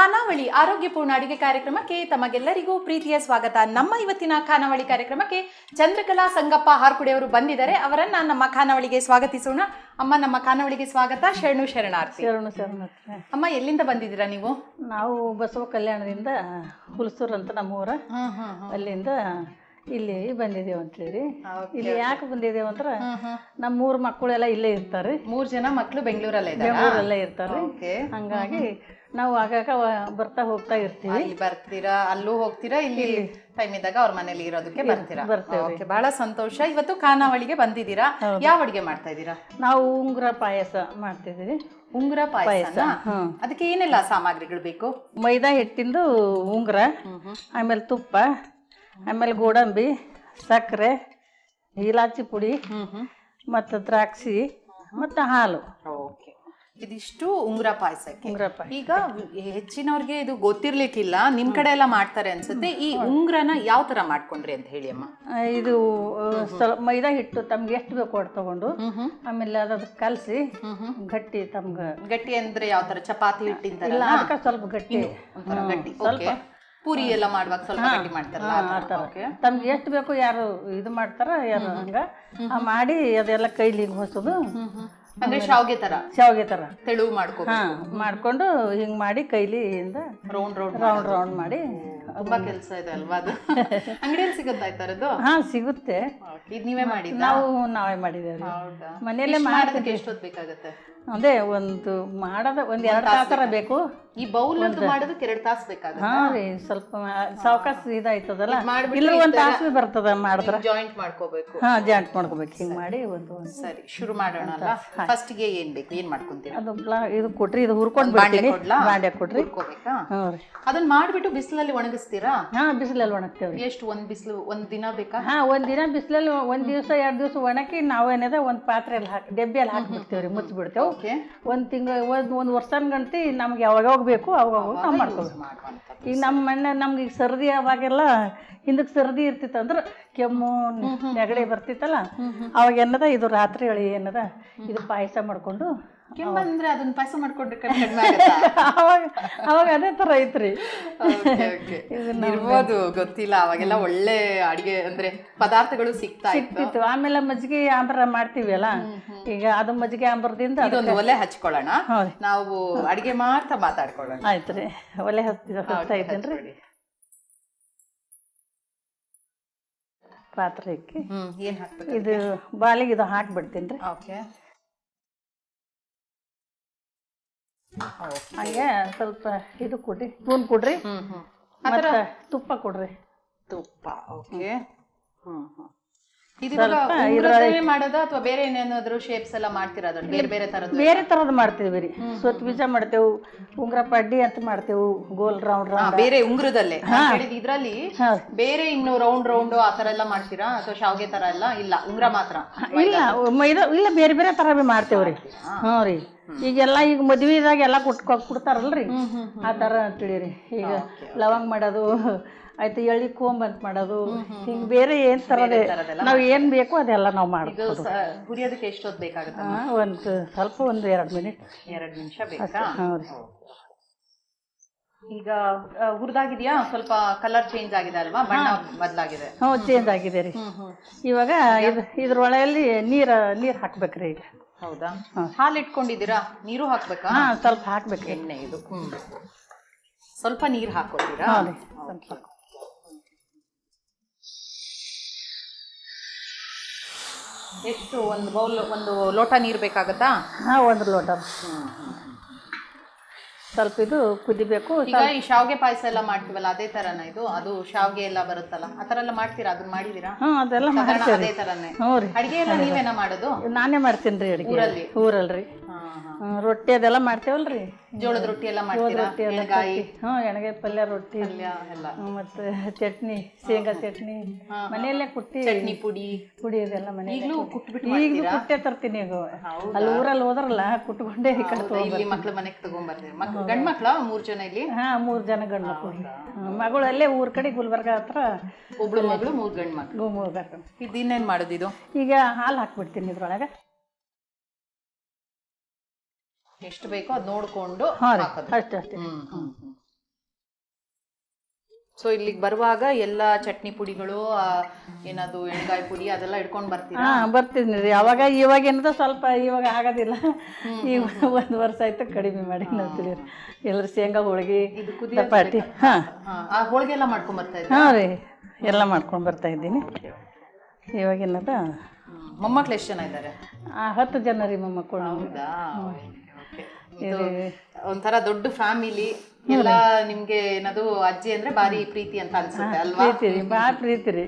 ಖಾನಾವಳಿ ಆರೋಗ್ಯಪೂರ್ಣ ಅಡಿಗೆ ಕಾರ್ಯಕ್ರಮಕ್ಕೆ ತಮಗೆಲ್ಲರಿಗೂ ಪ್ರೀತಿಯ ಸ್ವಾಗತ. ನಮ್ಮ ಇವತ್ತಿನ ಖಾನಾವಳಿ ಕಾರ್ಯಕ್ರಮಕ್ಕೆ ಚಂದ್ರಕಲಾ ಸಂಗಪ್ಪ ಹಾರ್ಕುಡಿ ಅವರು ಬಂದಿದ್ದಾರೆ. ಅವರನ್ನ ನಮ್ಮ ಖಾನಾವಳಿಗೆ ಸ್ವಾಗತಿಸೋಣ. ಅಮ್ಮ ನಮ್ಮ ಖಾನಾವಳಿಗೆ ಸ್ವಾಗತ. ಶರಣು ಶರಣಾರ್ಥಿ. ಶರಣು ಶರಣಾರ್ಥಿ. ಅಮ್ಮ ಎಲ್ಲಿಂದ ಬಂದಿದ್ದೀರಾ ನೀವು? ನಾವು ಬಸವ ಕಲ್ಯಾಣದಿಂದ ಹುಲ್ಸೂರ್ ಅಂತ ನಮ್ಮೂರ. ಅಲ್ಲಿಂದ ಇಲ್ಲಿ ಬಂದಿದ್ದೇವೆ ಅಂತೇಳಿ ಇಲ್ಲಿ ಯಾಕೆ ಬಂದಿದ್ದೇವೆ ಅಂದ್ರೆ ನಮ್ಮ ಮೂರು ಮಕ್ಕಳೆಲ್ಲ ಇಲ್ಲೇ ಇರ್ತಾರೆ. ಮೂರ್ ಜನ ಮಕ್ಕಳು ಬೆಂಗಳೂರಲ್ಲೇ ಬೆಂಗಳೂರಲ್ಲೇ ಇರ್ತಾರೆ. ಹಂಗಾಗಿ ನಾವು ಆಗಾಗ ಬರ್ತಾ ಹೋಗ್ತಾ ಇರ್ತೀವಿ. ಬರ್ತೀರಾ? ಅಲ್ಲೂ ಹೋಗ್ತೀರಾ? ಇಲ್ಲಿ ಟೈಮ್ ಇದ್ದಾಗ ಅವ್ರ ಮನೇಲಿ ಇರೋದಕ್ಕೆ ಬರ್ತೀರಾ? ಬರ್ತೇವೆ. ಓಕೆ ಬಹಳ ಸಂತೋಷ. ಇವತ್ತು ಖಾನಾವಳಿಗೆ ಬಂದಿದ್ದೀರಾ? ಯಾವ ಅಡಿಗೆ ಮಾಡ್ತಾ ಇದ್ದೀರಾ? ನಾವು ಉಂಗುರ ಪಾಯಸ ಮಾಡ್ತಿದ್ದೀವಿ. ಉಂಗುರ ಪಾಯಸ ಅದಕ್ಕೆ ಏನೆಲ್ಲ ಸಾಮಗ್ರಿಗಳು ಬೇಕು? ಮೈದಾ ಹಿಟ್ಟಿಂದು ಉಂಗುರ ಆಮೇಲೆ ತುಪ್ಪ ಆಮೇಲೆ ಗೋಡಂಬಿ ಸಕ್ಕರೆ ಇಲಾಚಿ ಪುಡಿ ಮತ್ತು ದ್ರಾಕ್ಷಿ ಮತ್ತು ಹಾಲು. ಓಕೆ. ಇದಿಷ್ಟು ಉಂಗುರ ಪಾಯಸಕ್ಕೆ. ಈಗ ಹೆಚ್ಚಿನವ್ರಿಗೆ ಇದು ಗೊತ್ತಿರ್ಲಿಕ್ಕಿಲ್ಲ ನಿಮ್ ಕಡೆ ಎಲ್ಲ ಮಾಡ್ತಾರೆ ಅನ್ಸುತ್ತೆ. ಈ ಉಂಗುರನ ಯಾವ ತರ ಮಾಡ್ಕೊಂಡ್ರಿ ಅಂತ ಹೇಳಿ ಅಮ್ಮ. ಇದು ಸ್ವಲ್ಪ ಮೈದಾ ಹಿಟ್ಟು ತಮ್ಗೆ ಎಷ್ಟು ಬೇಕು ಅಡ್ ತಗೊಂಡು ಆಮೇಲೆ ಅದಕ್ಕೆ ಕಲಸಿ ಗಟ್ಟಿ ತಮ್ಗೆ. ಗಟ್ಟಿ ಅಂದ್ರೆ ಯಾವ ತರ ಚಪಾತಿ ಹಿಟ್ಟಿಂದ ಸ್ವಲ್ಪ ಗಟ್ಟಿ. ಗಟ್ಟಿ. ಓಕೆ. ಪೂರಿ ಎಲ್ಲ ಮಾಡುವಾಗ ಸ್ವಲ್ಪ ಗಟ್ಟಿ ಮಾಡ್ತಾರಲ್ಲ ಆ ಥರ. ಓಕೆ ತಮ್ಗೆ ಎಷ್ಟು ಬೇಕು ಯಾರು ಇದು ಮಾಡ್ತಾರ ಯಾರು ಹಂಗ ಆ ಮಾಡಿ ಅದೆಲ್ಲ ಕೈಲಿ ಹಿಂಗೆ ಹೊಸದು ಅಂದ್ರೆ ಶಾವ್ಗೆ ತರ? ಶಾವಿಗೆ ಥರ ತೆಳುವು ಮಾಡ್ಕೋ ಹಾ ಮಾಡ್ಕೊಂಡು ಹಿಂಗ್ ಮಾಡಿ ಕೈಲಿಯಿಂದ ರೌಂಡ್ ರೌಂಡ್ ರೌಂಡ್ ರೌಂಡ್ ಮಾಡಿ ತುಂಬಾ ಕೆಲಸ ಇದೆ ಅಲ್ವಾ ಅದು? ಅಂಗಡಿಯಲ್ಲಿ ಸಿಗುತ್ತಾ ಈ ಹಾ ಸಿಗುತ್ತೆ. ಇದು ನೀವೇ ಮಾಡಿದ್ದ? ನಾವು ನಾವೇ ಮಾಡಿದ್ದೇವೆ. ಹೌದಾ? ಮನೆಯಲ್ಲೇ ಇಷ್ಟ್ ಮಾಡಿ ಮಾಡೋದಕ್ಕೆ ಎಷ್ಟೊತ್ತು ಬೇಕಾಗುತ್ತೆ? ಅದೇ ಒಂದು ಮಾಡೋದ ಒಂದು ಎರಡು ತಾಸರ ಬೇಕು. ಈ ಬೌಲ್ ಅಂತ ಮಾಡೋದಕ್ಕೆ ಎರಡ್ ತಾಸು ಬೇಕಾಗುತ್ತೆ. ಹಾ ರೀ ಸ್ವಲ್ಪ ಸಾವಕಾಶ ಇದಾಯ್ತದಲ್ಲ? ಇಲ್ಲ ಒಂದು ತಾಸು ಬರ್ತದ ಮಾಡಿದ್ರೆ. ಜಾಯಿಂಟ್ ಮಾಡ್ಕೋಬೇಕು. ಹಾ ಜಾಯಿಂಟ್ ಮಾಡ್ಕೋಬೇಕು. ಹಿಂಗೆ ಮಾಡಿ ಒಂದು ಸರಿ ಶುರು ಮಾಡೋಣ ಅಲ್ಲ ಫಸ್ಟ್ಗೆ ಏನ್ ಬೇಕು? ಏನ್ ಮಾಡ್ಕೊಂತೀರಿ? ಅದು ಇದು ಕೊಟ್ರಿ ಇದು ಹುರ್ಕೊಂಡು ಬಾಂಡೆ ಕೊಡ್ಲಾ? ಬಾಂಡೆ ಕೊಡ್ರಿ ಹುರ್ಕೋಬೇಕಾ? ರೀ. ಅದನ್ನ ಮಾಡ್ಬಿಟ್ಟು ಬಿಸಿಲಲ್ಲಿ ಒಣಗಿಸ್ತೀರಾ? ಹಾ ಬಿಸಿಲಲ್ಲಿ ಒಣಗ್ತೇವೆ ಎಷ್ಟು ಒಂದ್ ಬಿಸಿಲು ಒಂದ್ ದಿನ ಬೇಕಾ? ಹಾ ಒಂದ್ ದಿನ ಬಿಸಿಲಲ್ಲಿ ಒಂದ್ ದಿವಸ ಎರಡು ದಿವಸ ಒಣಗಿ ನಾವೇನದ ಒಂದ್ ಪಾತ್ರೆಯಲ್ಲಿ ಹಾಕಿ ಡಬ್ಬಿಯಲ್ಲಿ ಹಾಕಿ ರೀ ಮುಚ್ಚಿಬಿಡ್ತೇವೆ. ಒಂದ್ ತಿಂಗಳು ಒಂದು ಒಂದು ವರ್ಷನ ಗಂಟೆ ನಮ್ಗೆ ಯಾವಾಗ ಯಾವಾಗ ಬೇಕು ಅವಾಗ ನಾವು ಮಾಡ್ಕೋಬೇಕು. ಈಗ ನಮ್ಮ ಮನೆ ನಮ್ಗೆ ಈಗ ಸರ್ದಿ ಅವಾಗೆಲ್ಲ ಹಿಂದಕ್ಕೆ ಸರ್ದಿ ಇರ್ತಿತ್ತಂದ್ರೆ ಕೆಮ್ಮು ನೆಗಡಿ ಬರ್ತಿತ್ತಲ್ಲ ಅವಾಗ ಏನದ ಇದು ರಾತ್ರಿ ಹೇಳಿ ಏನದ ಇದು ಪಾಯಸ ಮಾಡ್ಕೊಂಡು ಕೆಮ್ಮಂದ್ರೆ ಅದನ್ನ ಪಾಯಸ ಮಾಡ್ಕೊಂಡ್ರೆ ಕಡಿಮೆ ಅವಾಗ ಅವಾಗ ಅದೇ ತರ ಐತ್ರಿ. ಇರ್ಬೋದು ಗೊತ್ತಿಲ್ಲ ಅವಾಗೆಲ್ಲ ಒಳ್ಳೆ ಅಡಿಗೆ ಅಂದ್ರೆ ಪದಾರ್ಥಗಳು ಸಿಗ್ತಾ ಆಮೇಲೆ ಮಜ್ಜಿಗೆ ಆಂಬ್ರ ಮಾಡ್ತೀವಲ್ಲ ಈಗ ಅದು ಮಜ್ಜಿಗೆ ಆಂಬ್ರದಿಂದ ಇದೊಂದು ಒಲೆ ಹಚ್ಕೊಳ್ಳೋಣ. ನಾವು ಅಡಿಗೆ ಮಾಡ್ತಾ ಮಾತಾಡ್ಕೊಳ್ಳೋಣ. ಆಯ್ತ್ರಿ ಒಲೆ ಹಚ್ತಾ ಇದ್ದೇನೆ ರೀ. ಪಾತ್ರೆ ಇಕ್ಕಿ ಹ್ಮ್ ಏನ್ ಹಾಕ್ಬೇಕು ಇದು ಬಾಲಿಗೆ ಇದು ಹಾಕ್ಬಿಡ್ತೀನಿ ರೀ. ಓಕೆ. ಹಂಗೆ ಸ್ವಲ್ಪ ಇದು ಕೊಡ್ರಿ ಸ್ಪೂನ್ ಕೊಡ್ರಿ. ಹ್ಮ್ ಹ್ಮ್. ಮತ್ತೆ ತುಪ್ಪ ಕೊಡ್ರಿ. ತುಪ್ಪ ಓಕೆ. ಹ್ಮ್. ಉಂಗುರದಲ್ಲೇ ಮಾಡೋದಾ ಅಥವಾ ಬೇರೆ ಏನೇನಾದ್ರೂ ಶೇಪ್ಸ್ ಎಲ್ಲ ಮಾಡ್ತೀರಾ ಅದನ್ನ? ಬೇರೆ ಬೇರೆ ತರದ್ದು? ಬೇರೆ ತರದ್ ಮಾಡ್ತೀವಿ ರೀ. ಸ್ವತ್ತು ಬೀಜ ಮಾಡ್ತೇವೆ ಉಂಗ್ರ ಪಡ್ಡಿ ಅಂತ ಮಾಡ್ತೇವೆ ಗೋಲ್ ರೌಂಡ್ ರೌಂಡ್ ಬೇರೆ ಉಂಗ್ರದಲ್ಲೇ. ಇದ್ರಲ್ಲಿ ಬೇರೆ ಇನ್ನು ರೌಂಡ್ ರೌಂಡ್ ಆ ತರ ಎಲ್ಲ ಮಾಡ್ತೀರಾ? ಅಥವಾ ಶಾವ್ಗೆ ತರ ಎಲ್ಲ? ಇಲ್ಲ ಉಂಗ್ರ ಮಾತ್ರ. ಇಲ್ಲ ಮೈದಾ ಇಲ್ಲ ಬೇರೆ ಬೇರೆ ತರ ಭೀ ಮಾಡ್ತೇವ್ರಿ ಹ್ಞೂ ರೀ. ಈಗೆಲ್ಲ ಈಗ ಮದ್ವಿದಾಗ ಎಲ್ಲ ಕೊಟ್ಕೊ ಕೊಡ್ತಾರಲ್ರಿ. ಆ ತರ ತಿಳಿರಿ ಈಗ ಲವಂಗ್ ಮಾಡೋದು ಆಯ್ತು ಎಳ್ಳಿ ಕೋಂಬ್ ಅಂತ ಮಾಡೋದು. ಹಿಂಗೆ ಬೇರೆ ಏನು ಥರದೇ ನಾವು ಏನು ಬೇಕೋ ಅದೆಲ್ಲ ನಾವು ಮಾಡ್ಬೋದು ಹುರಿಯೋದಕ್ಕೆ ಎಷ್ಟೊತ್ತು ಬೇಕಾಗುತ್ತೆ ಒಂದು ಸ್ವಲ್ಪ ಒಂದು ಎರಡು ಮಿನಿಟ್. ಎರಡು ನಿಮಿಷ ಬೇಕಾ? ರೀ ಈಗ ಹುರಿದಾಗಿದೆಯಾ? ಸ್ವಲ್ಪ ಕಲರ್ ಚೇಂಜ್ ಆಗಿದೆ ಅಲ್ವಾ? ಬಣ್ಣ ಬದಲಾಗಿದೆ. ಹ್ಞೂ ಚೇಂಜ್ ಆಗಿದೆ ರೀ. ಇವಾಗ ಇದು ಇದ್ರೊಳಗಲ್ಲಿ ನೀರು ನೀರು ಹಾಕ್ಬೇಕ್ರಿ ಈಗ. ಹೌದಾ? ಹಾಲು ಇಟ್ಕೊಂಡಿದ್ದೀರಾ? ನೀರು ಹಾಕ್ಬೇಕಾ? ಸ್ವಲ್ಪ ಹಾಕ್ಬೇಕು ಎಣ್ಣೆ ಇದು. ಸ್ವಲ್ಪ ನೀರು ಹಾಕ್ಕೊಳ್ತೀರಾ ಸ್ವಲ್ಪ. ಎಷ್ಟು ಒಂದು ಬೌಲ್ ಒಂದು ಲೋಟ ನೀರು ಬೇಕಾಗತ್ತಾ? ಹಾಂ ಒಂದು ಲೋಟ. ಸ್ವಲ್ಪ ಇದು ಕುದಿಬೇಕು ಈಗ ಈ ಶಾವ್ಗೆ ಪಾಯಸ ಎಲ್ಲ ಮಾಡ್ತೀವಲ್ಲ ಅದೇ ತರನ ಇದು? ಅದು ಶಾವ್ಗೆ ಎಲ್ಲ ಬರುತ್ತಲ್ಲ ಆ ತರ ಎಲ್ಲ ಮಾಡ್ತೀರಾ? ಅದನ್ನ ಮಾಡಿದೀರಾ? ಹ್ಞೂ ಅದೆಲ್ಲ ಮಾಡ್ತೀರಾ ಮಾಡ್ತೇವೆ. ಅದೇ ತರನೇ. ಹ್ಞೂ ರೀ. ಅಡಿಗೆ ಎಲ್ಲ ನೀವೇನ ಮಾಡೋದು? ನಾನೇ ಮಾಡ್ತೀನಿ ರೀ ಅಡುಗೆ. ಊರಲ್ಲಿ? ಊರಲ್ರಿ ಹಾ, ಹಾ. ರೊಟ್ಟಿ ಅದೆಲ್ಲ ಮಾಡ್ತೇವಲ್ರಿ. ಜೋಳದ ರೊಟ್ಟಿ ಎಲ್ಲ ಮಾಡ್ತೀರಾ? ರೊಟ್ಟಿ ಹ್ಮ್ ಎಣ್ಗಾಯಿ? ಹ್ಞೂ ಎಣ್ಗಾಯಿ ಪಲ್ಯ ರೊಟ್ಟಿ ಪಲ್ಯ ಎಲ್ಲ. ಮತ್ತೆ ಚಟ್ನಿ ಶೇಂಗಾ ಚಟ್ನಿ. ಮನೆಯಲ್ಲೇ ಕುಟ್ಟಿ ಚಟ್ನಿ ಪುಡಿ. ಪುಡಿ ಮನೆ ಈಗಲೂ ಕುಟ್ಬಿಟ್ಟು ಈಗಲೂ ಕುಟ್ಟೆ ತರ್ತೀನಿ ಈಗ. ಅಲ್ಲಿ ಊರಲ್ಲಿ ಹೋದ್ರಲ್ಲ ಕುಟ್ಕೊಂಡೇ ಈ ಕಡೆ ಹೌದಾ? ಇಲ್ಲಿ ಮಕ್ಳ ಮನೆಗೆ ತಗೊಂಡ್ಬರ್ತೀವಿ ಮಕ್ಳು ಗಂಡ್ ಮಕ್ಳ ಮೂರ್ ಜನ ಇಲ್ಲಿ? ಹಾಂ ಮೂರು ಜನ ಗಂಡು ಮಕ್ಕಳು ಮಗಳು ಅಲ್ಲೇ ಊರ ಕಡೆ ಗುಲ್ಬರ್ಗ ಹತ್ರ. ಒಬ್ಳು ಮಗಳು ಮೂರ್ ಗಂಡ್ ಮಕ್ಳು. ಗುಲ್ಬರ್ಗ ಇದು ಇನ್ನೇನ್ ಮಾಡೋದು ಇದು ಈಗ ಹಾಲು ಹಾಕ್ಬಿಡ್ತೀನಿ ಇದ್ರೊಳಗೆ. ಎಷ್ಟು ಬೇಕೋ ಅದು ನೋಡ್ಕೊಂಡು ಅಷ್ಟೇ ಸೊ ಇಲ್ಲಿಗೆ ಬರುವಾಗ ಎಲ್ಲ ಚಟ್ನಿ ಪುಡಿಗಳು ಏನದು ಎಣ್ಗಾಯಿ ಪುಡಿ ಅದೆಲ್ಲ ಇಟ್ಕೊಂಡು ಬರ್ತೀರಾ? ಹಾ ಬರ್ತೀನಿ ರೀ. ಅವಾಗ ಇವಾಗ ಏನದ ಸ್ವಲ್ಪ ಇವಾಗ ಆಗೋದಿಲ್ಲ. ಈಗ ಒಂದು ವರ್ಷ ಆಯ್ತು ಕಡಿಮೆ ಮಾಡಿ ನೋಡ್ತೀವಿ ಎಲ್ಲರೂ ಶೇಂಗಾ ಹೋಳಿಗೆ ಚಪಾತಿ. ಹಾ. ಹೋಳಿಗೆ ಎಲ್ಲ ಮಾಡ್ಕೊಂಡು ಬರ್ತಾ ಇದ್ದೀನಿ ಹಾಂ ರೀ. ಎಲ್ಲ ಮಾಡ್ಕೊಂಡು ಬರ್ತಾ ಇದ್ದೀನಿ. ಇವಾಗ ಏನದ? ಮೊಮ್ಮಕ್ಳು ಎಷ್ಟು ಜನ ಇದ್ದಾರೆ? ಹತ್ತು ಜನ ರೀ ಮೊಮ್ಮಕ್ಕಳು. ಹೌದಾ. ಇದು ಒಂಥರ ದೊಡ್ಡ ಫ್ಯಾಮಿಲಿ ಎಲ್ಲ ನಿಮ್ಗೆ ಏನದು ಅಜ್ಜಿ ಅಂದ್ರೆ ಬಾರಿ ಪ್ರೀತಿ ಅಂತ ಅನ್ಸುತ್ತೆ ಅಲ್ವಾ? ಪ್ರೀತಿ ರೀ ಭಾಳ ಪ್ರೀತಿ ರೀ.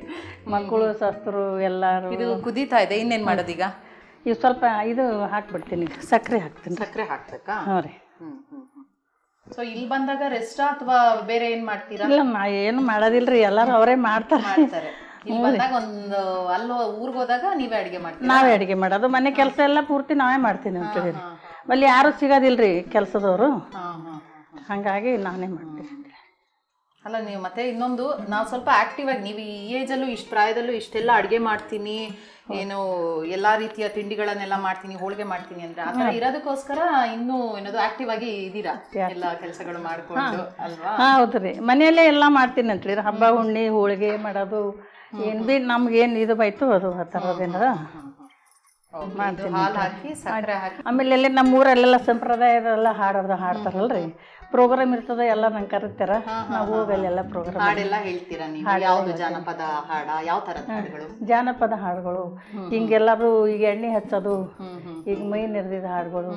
ಮಕ್ಕಳು ಸಸ್ತರು ಎಲ್ಲರೂ. ಇದು ಕುದೀತಾ ಇದೆ ಇನ್ನೇನ್ ಮಾಡೋದೀಗ? ಈಗ ಸ್ವಲ್ಪ ಇದು ಹಾಕ್ಬಿಡ್ತೀನಿ ಸಕ್ಕರೆ ಹಾಕ್ತೀನಿ. ಸಕ್ಕರೆ ಹಾಕ್ಬೇಕಾ? ಹ್ಞೂ ರೀ. ಸೊ ಇಲ್ಲಿ ಬಂದಾಗ ರೆಸ್ಟ್ ಅಥವಾ ಬೇರೆ ಏನ್ ಮಾಡ್ತೀರಾ? ಇಲ್ಲ ನಾ ಏನು ಮಾಡೋದಿಲ್ಲ ರೀ ಎಲ್ಲರೂ ಅವರೇ ಮಾಡ್ತಾರೆ. ಮಾಡ್ತಾರೆ. ಇಲ್ಲಿ ಬಂದಾಗ ಒಂದು ಅಲ್ಲೋ ಊರ್ಗ್ ಹೋದಾಗ ನೀವೇ ಅಡಿಗೆ ಮಾಡ್ತೀರಾ? ನಾವೇ ಅಡುಗೆ ಮಾಡೋದು ಮನೆ ಕೆಲಸ ಎಲ್ಲ ಪೂರ್ತಿ ನಾವೇ ಮಾಡ್ತೀನಿ ಅಂತೇಳಿ ಅಲ್ಲಿ ಯಾರು ಸಿಗೋದಿಲ್ರಿ ಕೆಲಸದವರು? ಹಾಗಾಗಿ ನಾನೇ ಮಾಡ್ತೀನಿ. ಅಲ್ಲ ನೀವು ಮತ್ತೆ ಇನ್ನೊಂದು ನಾವು ಸ್ವಲ್ಪ ಆಕ್ಟಿವ್ ಆಗಿ ನೀವು ಈ ಏಜಲ್ಲೂ ಇಷ್ಟು ಪ್ರಾಯದಲ್ಲೂ ಇಷ್ಟೆಲ್ಲ ಅಡುಗೆ ಮಾಡ್ತೀನಿ ಏನು ಎಲ್ಲ ರೀತಿಯ ತಿಂಡಿಗಳನ್ನೆಲ್ಲ ಮಾಡ್ತೀನಿ ಹೋಳಿಗೆ ಮಾಡ್ತೀನಿ ಅಂದ್ರೆ ಆ ಥರ ಇರೋದಕ್ಕೋಸ್ಕರ ಇನ್ನೂ ಏನದು ಆಕ್ಟಿವ್ ಆಗಿ ಇದ್ದೀರಾ? ಎಲ್ಲ ಕೆಲಸಗಳು ಮಾಡ್ಕೊಂಡು ಅಲ್ವಾ? ರೀ. ಮನೆಯಲ್ಲೇ ಎಲ್ಲ ಮಾಡ್ತೀನಿ ಅಂತೇಳಿ ಹಬ್ಬ ಹುಣ್ಣಿ ಹೋಳಿಗೆ ಮಾಡೋದು ಏನು ಭೀ ನಮ್ಗೇನು ಇದು ಬೈತು ಅದು ಆ ಥರದ್ದೇನಾರ ಆಮೇಲೆ ನಮ್ಮ ಊರಲ್ಲೆಲ್ಲ ಸಂಪ್ರದಾಯದೆಲ್ಲ ಹಾಡೋದು ಹಾಡ್ತಾರಲ್ರಿ. ಪ್ರೋಗ್ರಾಮ್ ಇರ್ತದ ಎಲ್ಲ ನಂಗೆ ಕರೀತಾರ? ನಾವು ಹೋಗಿ ಎಲ್ಲ ಪ್ರೋಗ್ರಾಮ್ ಹಾಡೆಲ್ಲ ಹೇಳ್ತೀರಾ ನೀವು? ಯಾವ್ದು ಜಾನಪದ ಹಾಡ ಯಾವ ಥರದ ಹಾಡುಗಳು? ಜಾನಪದ ಹಾಡುಗಳು. ಹಿಂಗೆಲ್ಲರೂ ಈಗ ಎಣ್ಣೆ ಹಚ್ಚೋದು ಈಗ ಮೈ ನೆರೆದಿದ್ದ ಹಾಡುಗಳು.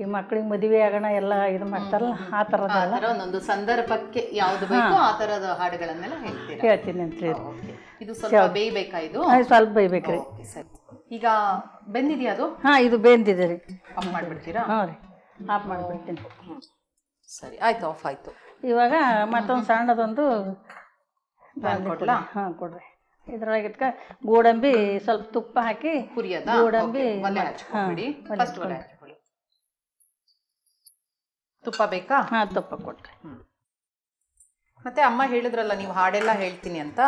ಈ ಮಕ್ಳಿಗೆ ಮದುವೆ ಆಗೋಣ ಎಲ್ಲ ಇದು ಮಾಡ್ತಾರಲ್ಲ ಆ ಥರದ ಒಂದೊಂದು ಸಂದರ್ಭಕ್ಕೆ ಯಾವ್ದು ಬೇಕೋ ಆ ಥರದ ಹಾಡುಗಳನ್ನೆಲ್ಲ ಹೇಳ್ತೀರಾ? ಹೇಳ್ತೀನಿ ಅಂತ ಹೇಳಿ. ಇದು ಸ್ವಲ್ಪ ಬೇಯ್ಬೇಕಾ ಇದು? ಸ್ವಲ್ಪ ಬೇಯ್ಬೇಕ್ರಿ. ಸರಿ. ಈಗ ಬೆಂದಿದೆಯಾ ಅದು? ಹಾ ಇದು ಬೆಂದಿದೆ ರೀ. ಆಫ್ ಮಾಡಿಬಿಡ್ತೀರಾ? ಹಾಂ ರೀ. ಆಫ್ ಮಾಡಿಬಿಡ್ತೀನಿ. ಸರಿ ಆಯ್ತು ಆಫ್ ಆಯ್ತು. ಇವಾಗ ಮತ್ತೊಂದು ಸಣ್ಣದೊಂದು ಕೊಡ್ಲಾ? ಹಾಂ ಕೊಡ್ರಿ. ಇದ್ರೊಳಗೆ ಇಟ್ಕ ಗೋಡಂಬಿ ಸ್ವಲ್ಪ ತುಪ್ಪ ಹಾಕಿ ಕುರಿಯದ ಗೋಡಂಬಿ Okay, ಒಲೆ ಹಚ್ಕೊಂಡ್ಬಿಡಿ ಫಸ್ಟ್ ಒಲೆ ಹಚ್ಕೊಳ್ಳಿ. ತುಪ್ಪ ಬೇಕಾ? ಹಾಂ ತುಪ್ಪ ಕೊಟ್ರಿ ಮತ್ತೆ ಅಮ್ಮ ಹೇಳಿದ್ರಲ್ಲ ನೀವು ಹಾಡೆಲ್ಲ ಹೇಳ್ತೀನಿ ಅಂತ.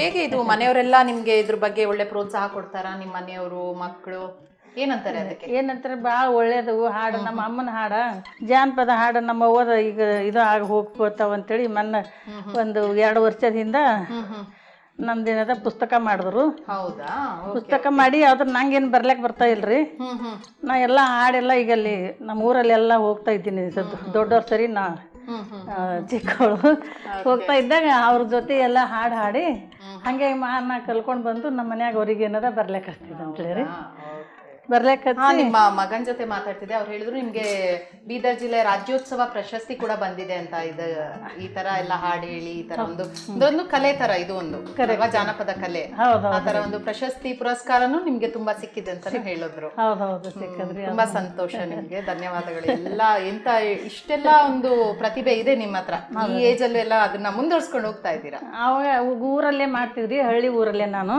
ಹೇಗೆ ಇದು ಮನೆಯವರೆಲ್ಲ ನಿಮ್ಗೆ ಇದ್ರ ಬಗ್ಗೆ ಒಳ್ಳೆ ಪ್ರೋತ್ಸಾಹ ಕೊಡ್ತಾರ? ನಿಮ್ಮ ಮನೆಯವರು ಮಕ್ಕಳು ಏನಂತಾರೆ ಅದಕ್ಕೆ? ಏನಂತಾರೆ ಭಾಳ ಒಳ್ಳೇದು ಹಾಡು ನಮ್ಮ ಅಮ್ಮನ ಹಾಡ. ಜಾನಪದ ಹಾಡು ನಮ್ಮ ಅವ್ವದ ಈಗ ಇದು ಆಗ ಹೋಗ್ಬೋತಾವ ಅಂತೇಳಿ ಮೊನ್ನೆ ಒಂದು ಎರಡು ವರ್ಷದಿಂದ ನಮ್ದೇನದ ಪುಸ್ತಕ ಮಾಡಿದ್ರು. ಹೌದಾ? ಪುಸ್ತಕ ಮಾಡಿ ಅದ್ರ ನಂಗೇನು ಬರ್ಲಿಕ್ಕೆ ಬರ್ತಾ ಇಲ್ರಿ. ನಾ ಎಲ್ಲ ಹಾಡೆಲ್ಲ ಈಗ ಅಲ್ಲಿ ನಮ್ಮ ಊರಲ್ಲೆಲ್ಲ ಹೋಗ್ತಾ ಇದ್ದೀನಿ ದೊಡ್ಡವ್ರ ಸರಿ ನಾ ಚಿಕ್ಕವಳು ಹೋಗ್ತಾ ಇದ್ದಾಗ ಅವ್ರ ಜೊತೆ ಎಲ್ಲ ಹಾಡು ಹಾಡಿ ಹಂಗೆ ಮಾ ನಾ ಕಲ್ಕೊಂಡು ಬಂದು ನಮ್ಮ ಮನ್ಯಾಗ ಅವ್ರಿಗೆ ಏನದ ಬರ್ಲಿಕ್ಕೆ ಹಚ್ತಿದ್ದೆ ಅಂತೇಳಿ ನಿಮ್ಮ ಮಗನ್ ಜೊತೆ ಮಾತಾಡ್ತಿದ್ದೆ. ಅವ್ರು ಹೇಳಿದ್ರು ನಿಮ್ಗೆ ಬೀದರ್ ಜಿಲ್ಲೆ ರಾಜ್ಯೋತ್ಸವ ಪ್ರಶಸ್ತಿ ಕೂಡ ಬಂದಿದೆ ಅಂತ. ಇದು ಈ ತರ ಎಲ್ಲ ಹಾಡು ಹೇಳಿ ಈ ತರ ಒಂದು ಇದೊಂದು ಕಲೆ ತರ ಇದು ಒಂದು. ಅಲ್ವಾ? ಜಾನಪದ ಕಲೆ. ಹೌದು ಆ ತರ ಒಂದು ಪ್ರಶಸ್ತಿ ಪುರಸ್ಕಾರನು ನಿಮ್ಗೆ ತುಂಬಾ ಸಿಕ್ಕಿದೆ ಅಂತಾನೆ ಹೇಳಿದ್ರು. ಸಿಕ್ಕದ್ರಿ ತುಂಬಾ ಸಂತೋಷ ನಿಮ್ಗೆ. ಧನ್ಯವಾದಗಳು. ಎಲ್ಲ ಎಂತ ಇಷ್ಟೆಲ್ಲ ಒಂದು ಪ್ರತಿಭೆ ಇದೆ ನಿಮ್ಮ ಹತ್ರ. ಈ ಏಜ್ ಅಲ್ಲೂ ಎಲ್ಲ ಅದನ್ನ ಮುಂದುವರ್ಸ್ಕೊಂಡು ಹೋಗ್ತಾ ಇದ್ದೀರಾ? ಅವಾಗ ಊರಲ್ಲೇ ಮಾಡ್ತಿದ್ರಿ ಹಳ್ಳಿ ಊರಲ್ಲೇ ನಾನು.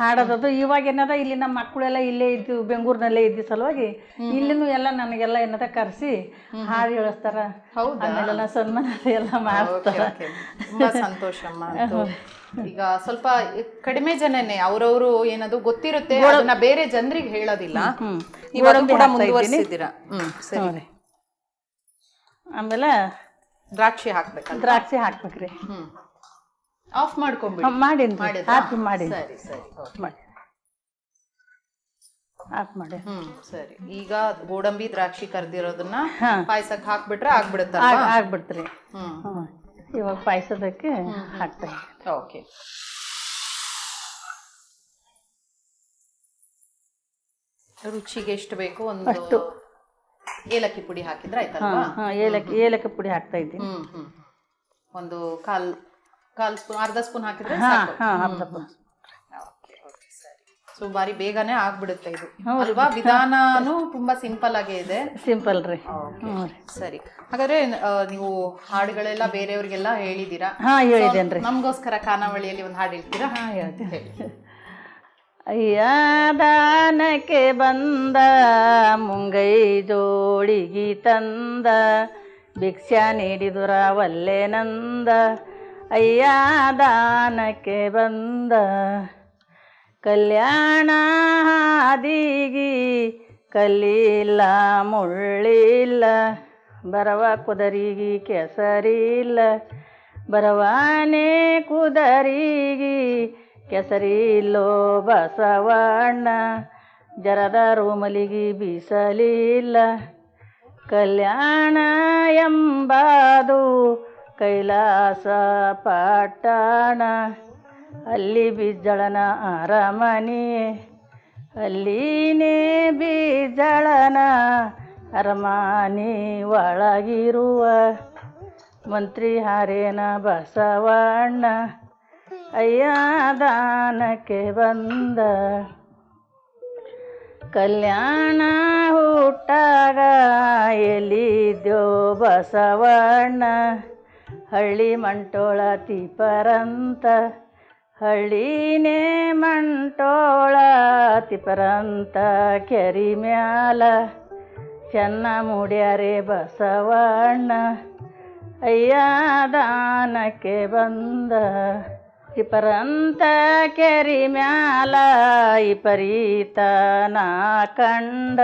ಹಾಡೋದದು ಇವಾಗ ಏನದ ಇಲ್ಲಿ ನಮ್ಮ ಮಕ್ಕಳೆಲ್ಲ ಇಲ್ಲೇ ಇದ್ದು ಬೆಂಗಳೂರಿನಲ್ಲೇ ಇದ್ದ ಸಲುವಾಗಿ ಇಲ್ಲಿನೂ ಎಲ್ಲ ನನಗೆಲ್ಲ ಏನದ ಕರೆಸಿ ಹಾಡು ಹೇಳಿಸ್ತಾರ. ಹೌದಾ? ಆಮೇಲೆಲ್ಲ ಸನ್ಮಾನ ಎಲ್ಲ ಮಾಡ್ತಾರ ತುಂಬಾ ಸಂತೋಷ ಈಗ ಸ್ವಲ್ಪ ಕಡಿಮೆ ಜನನೇ ಅವ್ರವ್ರು ಏನದು ಗೊತ್ತಿರುತ್ತೆ ಅದನ್ನ ಬೇರೆ ಜನರಿಗೆ ಹೇಳೋದಿಲ್ಲ. ನೀವು ಅದನ್ನ ಕೂಡ ಮುಂದುವರಿಸಿದ್ದೀರಾ? ಹ್ಮ್ ಸರಿ. ಆಮೇಲೆ ದ್ರಾಕ್ಷಿ ಹಾಕ್ಬೇಕು ದ್ರಾಕ್ಷಿ ಹಾಕ್ಬೇಕ್ರಿ. ಹ್ಮ್. ಆಫ್ ಮಾಡ್ಕೊಂಡ್ಬಿಡಿ ಮಾಡಿದ್ರಾ? ಮಾಡಿ ಸರಿ ಸರಿ. ಮಾಡಿ. ಆಫ್ ಮಾಡಿ. ಹ್ಮ್ ಸರಿ. ಈಗ ಗೋಡಂಬಿ ದ್ರಾಕ್ಷಿ ಕರ್ದಿರೋದನ್ನ. ಪಾಯಸಕ್ಕೆ ಹಾಕ್ಬಿಟ್ರೆ ಆಗ್ಬಿಡುತ್ತೆ ಆಗ್- ಆಗ್ಬಿಡ್ತ್ರಿ. ಹ್ಮ್. ಇವಾಗ ಪಾಯಸದಕ್ಕೆ ಹಾಕ್ತಾ. ಓಕೆ ರುಚಿಗೆ ಎಷ್ಟು ಬೇಕು? ಒಂದು ಏಲಕ್ಕಿ ಪುಡಿ ಹಾಕಿದ್ರೆ ಆಯ್ತಲ್ವಾ? ಏಲಕ್ಕಿ ಏಲಕ್ಕಿ ಪುಡಿ ಹಾಕ್ತಾ ಇದ್ದೀನಿ. ಒಂದು ಕಾಲ್ ಕಾಲ್ ಸ್ಪೂನ್ ಅರ್ಧ ಸ್ಪೂನ್ ಹಾಕಿದ್ರೆ ಸ್ಪೂನ್. ಅರ್ಧ ಪುಡಿ ಸೊ ಬಾರಿ ಬೇಗನೆ ಆಗ್ಬಿಡುತ್ತೆ ಇದು. ಅಲ್ವಾ? ವಿಧಾನನೂ ತುಂಬಾ ಸಿಂಪಲ್ ಆಗೇ ಇದೆ. ಸಿಂಪಲ್ ರೀ. ಹ್ಞೂ ರೀ. ಸರಿ. ಹಾಗಾದ್ರೆ ಆ, ನೀವು ಹಾಡುಗಳೆಲ್ಲ ಬೇರೆಯವ್ರಿಗೆಲ್ಲ ಹೇಳಿದೀರಾ ಹಾಂ ಹೇಳಿದ್ದೇನೆ ರೀ. ನಮಗೋಸ್ಕರ ಖಾನಾವಳಿಯಲ್ಲಿ ಒಂದು ಹಾಡು ಹೇಳ್ತೀರಾ? ಅಯ್ಯ ದಾನಕ್ಕೆ ಬಂದ ಮುಂಗೈ ಜೋಡಿಗಿ ತಂದ ಭಿಕ್ಷಾ ನೀಡಿದುರ ನಂದ ಅಯ್ಯ ದಾನಕ್ಕೆ ಬಂದ ಕಲ್ಯಾಣ ಹಾದಿಗಿ ಕಲಿಲ್ಲ ಮುಳ್ಳಿಲ್ಲ, ಬರವ ಕುದರಿಗಿ ಕೆಸರಿಲ್ಲ, ಬರವಾನೆ ಕುದರಿಗಿ ಕೆಸರಿಲ್ಲೋ ಬಸವಣ್ಣ, ಜರದ ರೂಮಲಿಗಿ ಬೀಸಲಿಲ್ಲ. ಕಲ್ಯಾಣ ಎಂಬಾದು ಕೈಲಾಸ ಪಟ್ಟಣ. ಅಲ್ಲಿ ಬಿಜ್ಜಳನ ಅರಮನೆ. ಅಲ್ಲಿನೇ ಬಿಜ್ಜಳನ ಅರಮನೆ ಒಳಗಿರುವ ಮಂತ್ರಿ ಹಾರೇನ ಬಸವಣ್ಣ. ಅಯ್ಯ ದಾನಕ್ಕೆ ಬಂದ ಕಲ್ಯಾಣ ಹುಟ್ಟಾಗ ಎಲ್ಲಿದ್ಯೋ ಬಸವಣ್ಣ. ಹಳ್ಳಿ ಮಂಟೋಳ ತಿಪರಂತ ಹಳ್ಳಿನೇ ಮಂಟೋಳ ತಿಪರಂತ ಕೆರಿ ಮ್ಯಾಲ ಚೆನ್ನ ಮೂಡ್ಯಾರೆ ಬಸವಣ್ಣ, ಅಯ್ಯ ದಾನಕ್ಕೆ ಬಂದ ತಿಪರಂತ ಕೆರಿ ಮ್ಯಾಲ ಇಪರೀತ ನಾ ಕಂಡ,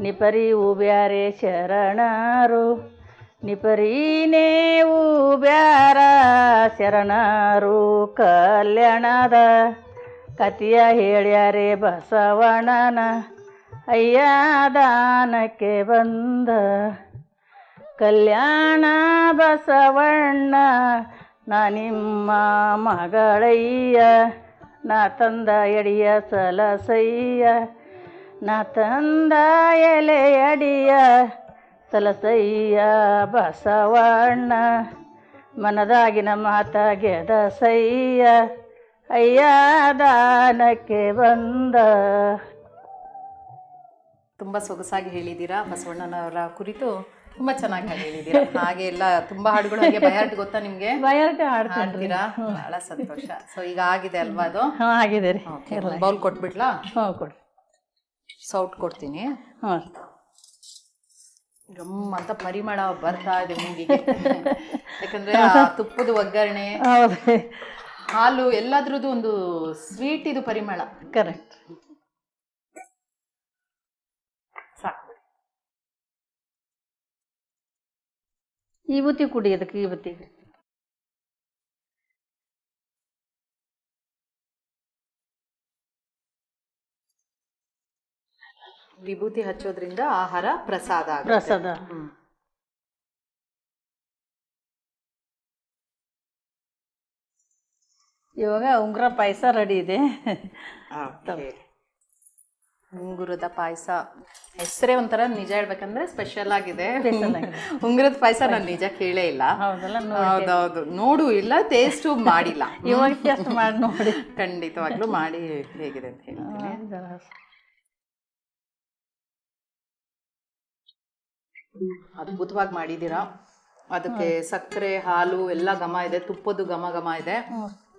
ನಿಪರಿ ಉಬ್ಯಾರೆ ಶರಣರು. ನಿಪರೀನೇ ಬ್ಯಾರ ಶರಣರು ಕಲ್ಯಾಣದ ಕತಿಯ ಹೇಳ್ಯಾರೆ ಬಸವಣ್ಣನ ಅಯ್ಯ ದಾನಕ್ಕೆ ಬಂದ ಕಲ್ಯಾಣ ಬಸವಣ್ಣ, ನಾ ನಿಮ್ಮ ಮಗಳಯ್ಯ, ನಾ ತಂದ ಎಡಿಯ ಸಲಸಯ್ಯ, ನಾ ತಂದ ಎಲೆ ಅಡಿಯ ಸಲಸಯ್ಯ ಬಸವಣ್ಣ ಮನದಾಗಿನ ಮಾತ ಗೆದಸಯ್ಯ ಅಯ್ಯ ದಾನಕ್ಕೆ ಬಂದ. ತುಂಬ ಸೊಗಸಾಗಿ ಹೇಳಿದ್ದೀರಾ ಬಸವಣ್ಣನವರ ಕುರಿತು? ತುಂಬಾ ಚೆನ್ನಾಗಿ ಹೇಳಿದ್ದೀರಾ? ಹಾಗೆ ಎಲ್ಲ ತುಂಬಾ ಹಾಡುಗಳು ಹಾಗೆ ಬಯಾರ್ಟ್ ಗೊತ್ತಾ ನಿಮ್ಗೆ? ಬಯಾರ್ಟ್ ಹಾಡ್ತೀರಾ? ಬಹಳ ಸಂತೋಷ. ಸೊ ಈಗ ಆಗಿದೆ ಅಲ್ವಾ ಅದು? ಹಾಂ ಆಗಿದೆ ರೀ. ಬೌಲ್ ಕೊಟ್ಬಿಡ್ಲಾ ಹ್ಞೂ ಕೊಡಿ ಸೌಟ್ ಕೊಡ್ತೀನಿ. ಹ್ಞೂ ಗಮ್ ಅಂತ ಪರಿಮಳ ಬರ್ತಾ ಇದೆ ಮೂಗಿಗೆ. ಯಾಕಂದ್ರೆ ಆ ತುಪ್ಪದ ಒಗ್ಗರಣೆ ಹಾಲು ಎಲ್ಲಾದ್ರದ್ದು ಒಂದು ಸ್ವೀಟ್ ಇದು ಪರಿಮಳ. ಕರೆಕ್ಟ್ ಈ ಬುತ್ತಿ ಕುಡಿ ಅದಕ್ಕೆ ಈ ಬುತ್ತಿ. ವಿಭೂತಿ ಹಚ್ಚೋದ್ರಿಂದ ಆಹಾರ ಪ್ರಸಾದ ಆಗುತ್ತೆ. ಪ್ರಸಾದ. ಇವಾಗ ಉಂಗುರ ಪಾಯಸ ರೆಡಿ ಇದೆ. ಉಂಗುರದ ಪಾಯಸ. ಹೆಸರೇ ಒಂಥರ ನಿಜ ಹೇಳ್ಬೇಕಂದ್ರೆ ಸ್ಪೆಷಲ್ ಆಗಿದೆ. ಉಂಗುರದ ಪಾಯಸ ನಾನು ನಿಜ ಕೇಳೇ ಇಲ್ಲ. ಹೌದಲ್ಲ ಹೌದೌದು. ನೋಡು ಇಲ್ಲ ಟೇಸ್ಟು ಮಾಡಿಲ್ಲ. ಇವಾಗ ಟೆಸ್ಟ್ ಮಾಡಿ ನೋಡಿ. ಖಂಡಿತವಾಗ್ಲೂ ಮಾಡಿ ಹೇಗಿದೆ ಅಂತ ಹೇಳ್ತೀನಿ. ಅದ್ಭುತವಾಗಿ ಮಾಡಿದ್ದೀರಾ? ಅದಕ್ಕೆ ಸಕ್ಕರೆ ಹಾಲು ಎಲ್ಲ ಘಮ ಇದೆ ತುಪ್ಪದ್ದು ಘಮ ಘಮ ಇದೆ.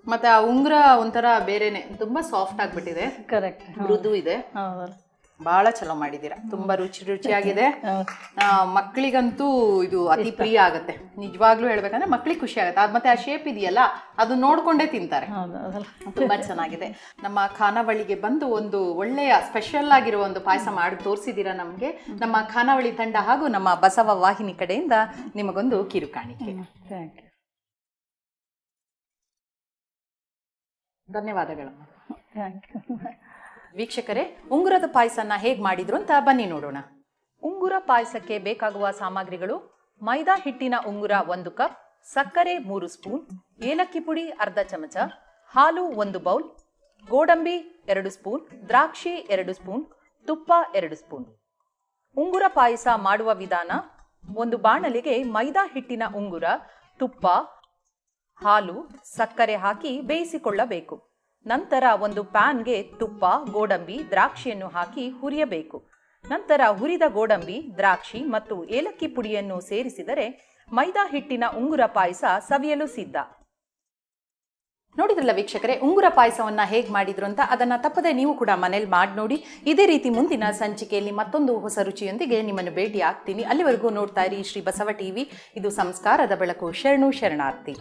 ಮತ್ತೆ ಆ ಉಂಗುರ ಒಂಥರ ಬೇರೆನೆ ತುಂಬಾ ಸಾಫ್ಟ್ ಆಗ್ಬಿಟ್ಟಿದೆ. ಕರೆಕ್ಟ್ ಮೃದು ಇದೆ. ಬಹಳ ಚಲೋ ಮಾಡಿದ್ದೀರಾ. ತುಂಬಾ ರುಚಿ ರುಚಿಯಾಗಿದೆ. ಮಕ್ಕಳಿಗಂತೂ ಇದು ಅತಿ ಪ್ರಿಯ ಆಗುತ್ತೆ. ನಿಜವಾಗ್ಲೂ ಹೇಳ್ಬೇಕಂದ್ರೆ ಮಕ್ಳಿಗೆ ಖುಷಿ ಆಗುತ್ತೆ. ಅದ್ ಮತ್ತೆ ಆ ಶೇಪ್ ಇದೆಯಲ್ಲ ಅದು ನೋಡ್ಕೊಂಡೇ ತಿಂತಾರೆ. ತುಂಬಾ ಚೆನ್ನಾಗಿದೆ. ನಮ್ಮ ಖಾನಾವಳಿಗೆ ಬಂದು ಒಂದು ಒಳ್ಳೆಯ ಸ್ಪೆಷಲ್ ಆಗಿರುವ ಒಂದು ಪಾಯಸ ಮಾಡಿ ತೋರಿಸಿದ್ದೀರಾ ನಮಗೆ. ನಮ್ಮ ಖಾನಾವಳಿ ತಂಡ ಹಾಗೂ ನಮ್ಮ ಬಸವ ವಾಹಿನಿ ಕಡೆಯಿಂದ ನಿಮಗೊಂದು ಕಿರುಕಾಣಿಕೆ ಥ್ಯಾಂಕ್ ವೀಕ್ಷಕರೇ, ಉಂಗುರದ ಪಾಯಸನ ಹೇಗೆ ಮಾಡಿದ್ರು ಅಂತ ಬನ್ನಿ ನೋಡೋಣ. ಉಂಗುರ ಪಾಯಸಕ್ಕೆ ಬೇಕಾಗುವ ಸಾಮಗ್ರಿಗಳು, ಮೈದಾ ಹಿಟ್ಟಿನ ಉಂಗುರ ಒಂದು ಕಪ್, ಸಕ್ಕರೆ ಮೂರು ಸ್ಪೂನ್, ಏಲಕ್ಕಿ ಪುಡಿ ಅರ್ಧ ಚಮಚ, ಹಾಲು ಒಂದು ಬೌಲ್, ಗೋಡಂಬಿ ಎರಡು ಸ್ಪೂನ್, ದ್ರಾಕ್ಷಿ ಎರಡು ಸ್ಪೂನ್, ತುಪ್ಪ ಎರಡು ಸ್ಪೂನ್. ಉಂಗುರ ಪಾಯಸ ಮಾಡುವ ವಿಧಾನ, ಒಂದು ಬಾಣಲಿಗೆ ಮೈದಾ ಹಿಟ್ಟಿನ ಉಂಗುರ, ತುಪ್ಪ, ಹಾಲು, ಸಕ್ಕರೆ ಹಾಕಿ ಬೇಯಿಸಿಕೊಳ್ಳಬೇಕು. ನಂತರ ಒಂದು ಪ್ಯಾನ್ಗೆ ತುಪ್ಪ, ಗೋಡಂಬಿ, ದ್ರಾಕ್ಷಿಯನ್ನು ಹಾಕಿ ಹುರಿಯಬೇಕು. ನಂತರ ಹುರಿದ ಗೋಡಂಬಿ, ದ್ರಾಕ್ಷಿ ಮತ್ತು ಏಲಕ್ಕಿ ಪುಡಿಯನ್ನು ಸೇರಿಸಿದರೆ ಮೈದಾ ಹಿಟ್ಟಿನ ಉಂಗುರ ಪಾಯಸ ಸವಿಯಲು ಸಿದ್ಧ. ನೋಡಿದ್ರಲ್ಲ ವೀಕ್ಷಕರೇ, ಉಂಗುರ ಪಾಯಸವನ್ನ ಹೇಗೆ ಮಾಡಿದ್ರು ಅಂತ ಅದನ್ನ ತಪ್ಪದೆ ನೀವು ಕೂಡ ಮನೇಲಿ ಮಾಡಿ ನೋಡಿ. ಇದೇ ರೀತಿ ಮುಂದಿನ ಸಂಚಿಕೆಯಲ್ಲಿ ಮತ್ತೊಂದು ಹೊಸ ರುಚಿಯೊಂದಿಗೆ ನಿಮ್ಮನ್ನು ಭೇಟಿ ಆಗ್ತೀನಿ ಅಲ್ಲಿವರೆಗೂ ನೋಡ್ತಾ ಇರಿ ಶ್ರೀ ಬಸವ ಟಿವಿ. ಇದು ಸಂಸ್ಕಾರದ ಬೆಳಕು. ಶರಣು ಶರಣಾರ್ಥಿ.